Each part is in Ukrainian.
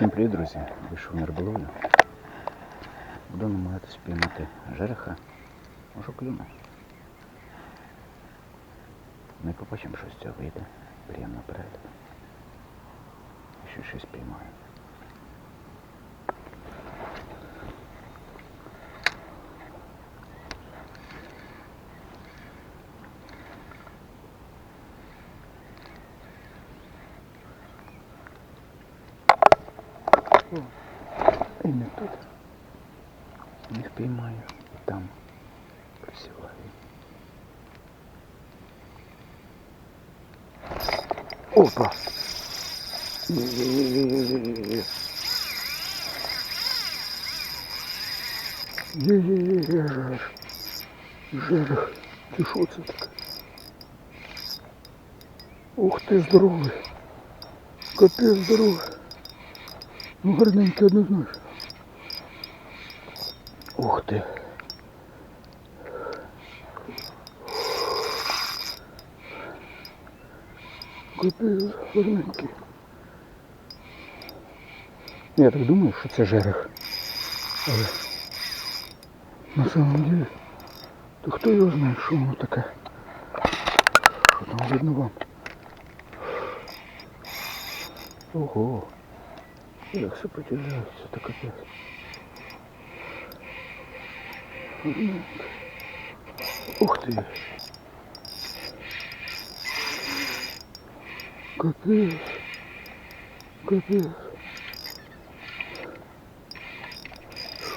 Всім привіт, друзі! Вийшов на риболовлю. Буду намагатися піймати жереха. Може клюну. Ми побачимо, що з цього вийде. Приємно перегляд. Ще щось піймаю. І не тут. Їх піймаю. І там присіваю. Опа! Є-є-є-є-є-є-є. Є-є-є-є, жар. Жар. Ти що це таке? Ух ти, здоровий. Капець здоровий. Ну, гарненький однозначно. Ух ти. Капець гарненький. Я так думаю, що це жерех. Але на самом деле, то хто його знає, що воно таке. Що там видно вам? Ого. Як сопротивляється, так капець. Ух ти. Капець. Капець.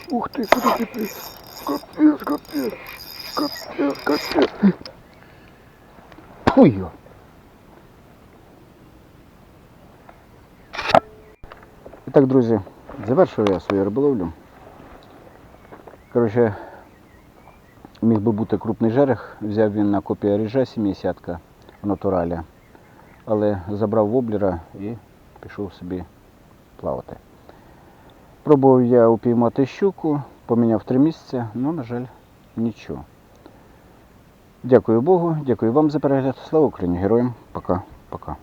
Ух ти, куди ти при... Капець, капець. Капець, капець. Фу його. І так, друзі, завершую я свою риболовлю. Коротше, міг би бути крупний жерех, взяв він на копія ріжа 70 в натуралі, але забрав воблера і пішов собі плавати. Пробував я упіймати щуку, поміняв три місця, але, на жаль, нічого. Дякую Богу, дякую вам за перегляд. Слава Україні! Героям! Пока-пока.